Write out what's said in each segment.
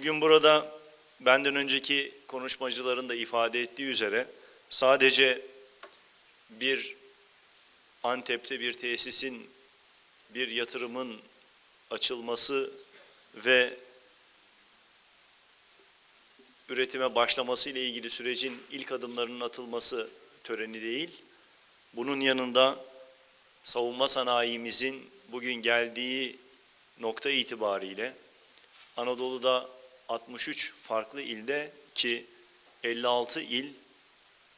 Bugün burada benden önceki konuşmacıların da ifade ettiği üzere sadece bir Antep'te bir tesisin, bir yatırımın açılması ve üretime başlaması ile ilgili sürecin ilk adımlarının atılması töreni değil. Bunun yanında savunma sanayimizin bugün geldiği nokta itibariyle Anadolu'da 63 farklı ilde ki 56 il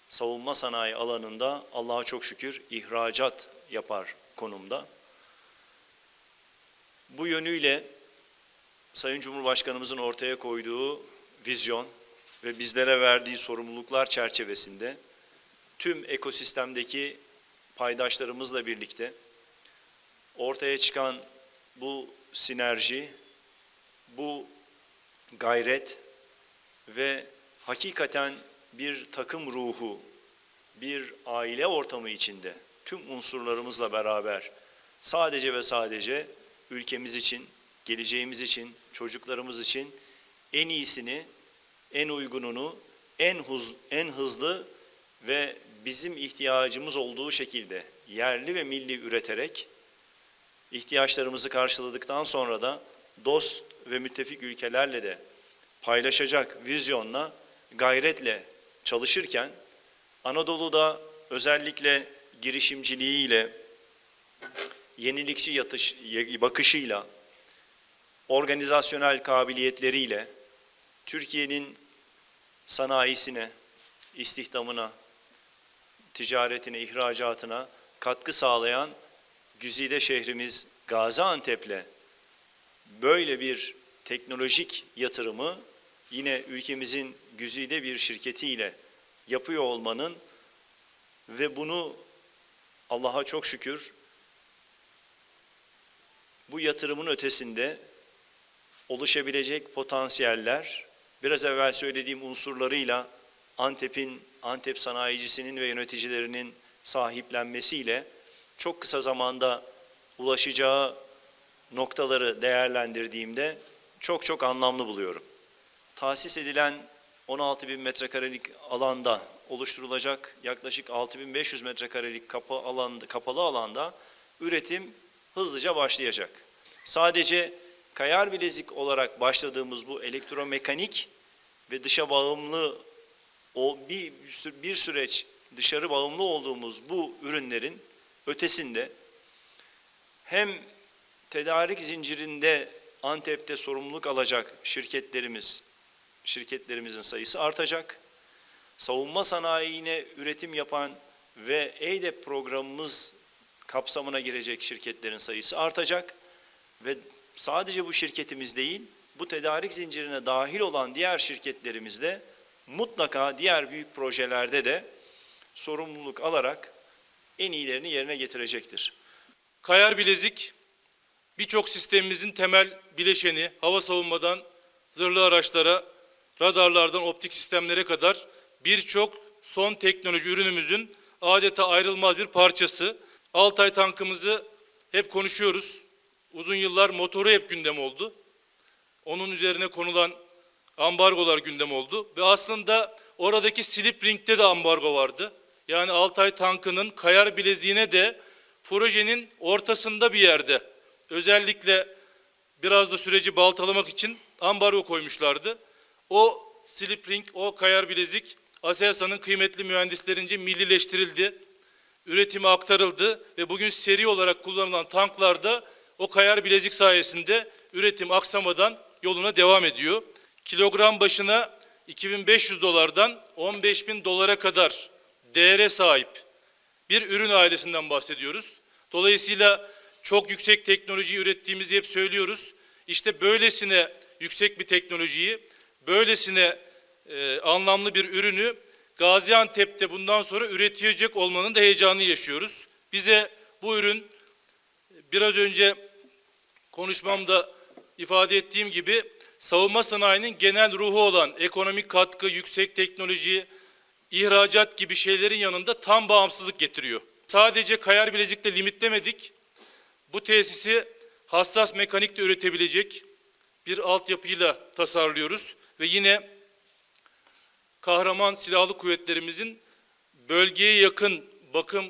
savunma sanayi alanında Allah'a çok şükür ihracat yapar konumda. Bu yönüyle Sayın Cumhurbaşkanımızın ortaya koyduğu vizyon ve bizlere verdiği sorumluluklar çerçevesinde tüm ekosistemdeki paydaşlarımızla birlikte ortaya çıkan bu sinerji, bu gayret ve hakikaten bir takım ruhu, bir aile ortamı içinde tüm unsurlarımızla beraber sadece ve sadece ülkemiz için, geleceğimiz için, çocuklarımız için en iyisini, en uygununu, en huz, en hızlı ve bizim ihtiyacımız olduğu şekilde yerli ve milli üreterek ihtiyaçlarımızı karşıladıktan sonra da dost ve müttefik ülkelerle de paylaşacak vizyonla, gayretle çalışırken Anadolu'da özellikle girişimciliğiyle, yenilikçi yatış, bakışıyla, organizasyonel kabiliyetleriyle Türkiye'nin sanayisine, istihdamına, ticaretine, ihracatına katkı sağlayan güzide şehrimiz Gaziantep'le böyle bir teknolojik yatırımı yine ülkemizin güzide bir şirketiyle yapıyor olmanın ve bunu Allah'a çok şükür bu yatırımın ötesinde oluşabilecek potansiyeller biraz evvel söylediğim unsurlarıyla Antep'in, Antep sanayicisinin ve yöneticilerinin sahiplenmesiyle çok kısa zamanda ulaşacağı noktaları değerlendirdiğimde çok çok anlamlı buluyorum. Tahsis edilen 16 bin metrekarelik alanda oluşturulacak yaklaşık 6500 metrekarelik kapı alanda, kapalı alanda üretim hızlıca başlayacak. Sadece kayar bilezik olarak başladığımız bu elektromekanik ve dışa bağımlı o bir, bir süreç dışarı bağımlı olduğumuz bu ürünlerin ötesinde hem tedarik zincirinde Antep'te sorumluluk alacak şirketlerimiz, şirketlerimizin sayısı artacak. Savunma sanayine üretim yapan ve EYDEP programımız kapsamına girecek şirketlerin sayısı artacak ve sadece bu şirketimiz değil, bu tedarik zincirine dahil olan diğer şirketlerimiz de mutlaka diğer büyük projelerde de sorumluluk alarak en iyilerini yerine getirecektir. Kayar bilezik birçok sistemimizin temel bileşeni, hava savunmadan zırhlı araçlara, radarlardan optik sistemlere kadar birçok son teknoloji ürünümüzün adeta ayrılmaz bir parçası. Altay tankımızı hep konuşuyoruz. Uzun yıllar motoru hep gündem oldu. Onun üzerine konulan ambargolar gündem oldu ve aslında oradaki slip ring'de de ambargo vardı. Yani Altay tankının kayar bileziğine de projenin ortasında bir yerde özellikle biraz da süreci baltalamak için ambargo koymuşlardı. O slip ring, o kayar bilezik ASEASA'nın kıymetli mühendislerince millileştirildi. Üretime aktarıldı ve bugün seri olarak kullanılan tanklarda o kayar bilezik sayesinde üretim aksamadan yoluna devam ediyor. Kilogram başına 2500 dolardan 15.000 dolara kadar değere sahip bir ürün ailesinden bahsediyoruz. Dolayısıyla çok yüksek teknolojiyi ürettiğimizi hep söylüyoruz. İşte böylesine yüksek bir teknolojiyi, böylesine e, anlamlı bir ürünü Gaziantep'te bundan sonra üretecek olmanın da heyecanını yaşıyoruz. Bize bu ürün biraz önce konuşmamda ifade ettiğim gibi savunma sanayinin genel ruhu olan ekonomik katkı, yüksek teknoloji, ihracat gibi şeylerin yanında tam bağımsızlık getiriyor. Sadece kayar bilezikle limitlemedik. Bu tesisi hassas mekanikle üretebilecek, bir altyapıyla tasarlıyoruz ve yine kahraman silahlı kuvvetlerimizin bölgeye yakın bakım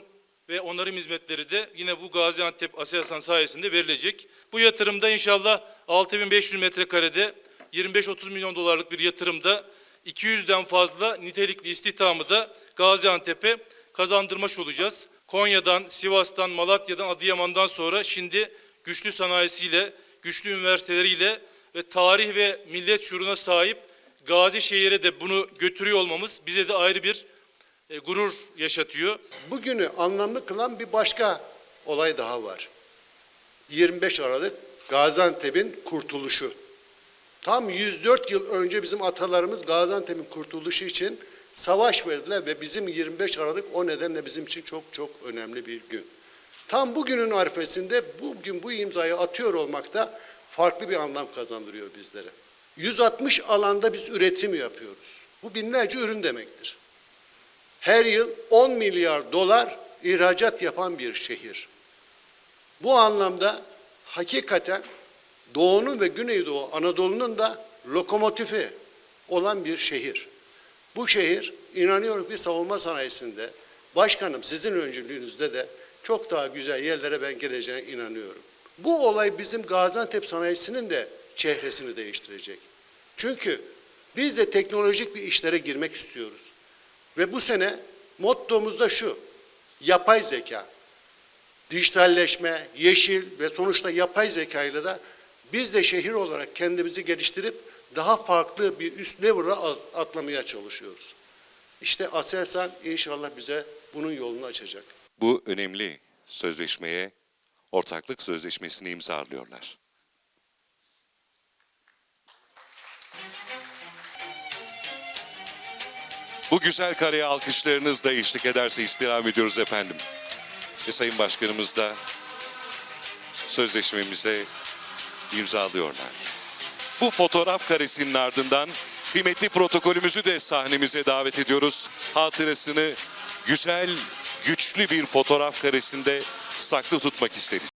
ve onarım hizmetleri de yine bu Gaziantep Aselsan sayesinde verilecek. Bu yatırımda inşallah 6500 metrekarede 25-30 milyon dolarlık bir yatırımda 200'den fazla nitelikli istihdamı da Gaziantep'e kazandırmış olacağız. Konya'dan, Sivas'tan, Malatya'dan, Adıyaman'dan sonra şimdi güçlü sanayisiyle, güçlü üniversiteleriyle ve tarih ve millet şuuruna sahip Gazi şehire de bunu götürüyor olmamız bize de ayrı bir e, gurur yaşatıyor. Bugünü anlamlı kılan bir başka olay daha var. 25 Aralık Gaziantep'in kurtuluşu. Tam 104 yıl önce bizim atalarımız Gaziantep'in kurtuluşu için savaş verdiler ve bizim 25 Aralık o nedenle bizim için çok çok önemli bir gün. Tam bugünün arifesinde bugün bu imzayı atıyor olmak da farklı bir anlam kazandırıyor bizlere. 160 alanda biz üretim yapıyoruz. Bu binlerce ürün demektir her yıl 10 milyar dolar ihracat yapan bir şehir. Bu anlamda hakikaten Doğu'nun ve Güneydoğu Anadolu'nun da lokomotifi olan bir şehir. Bu şehir inanıyorum ki savunma sanayisinde başkanım sizin öncülüğünüzde de çok daha güzel yerlere ben geleceğine inanıyorum. Bu olay bizim Gaziantep sanayisinin de çehresini değiştirecek. Çünkü biz de teknolojik bir işlere girmek istiyoruz. Ve bu sene mottomuz da şu. Yapay zeka. Dijitalleşme, yeşil ve sonuçta yapay zeka ile de biz de şehir olarak kendimizi geliştirip daha farklı bir üst level'a atlamaya çalışıyoruz. İşte Aselsan inşallah bize bunun yolunu açacak. Bu önemli sözleşmeye ortaklık sözleşmesini imzalıyorlar. Bu güzel kareye alkışlarınızla eşlik ederse istirham ediyoruz efendim. Ve Sayın Başkanımız da sözleşmemize imzalıyorlar. Bu fotoğraf karesinin ardından kıymetli protokolümüzü de sahnemize davet ediyoruz. Hatırasını güzel, güçlü bir fotoğraf karesinde saklı tutmak isteriz.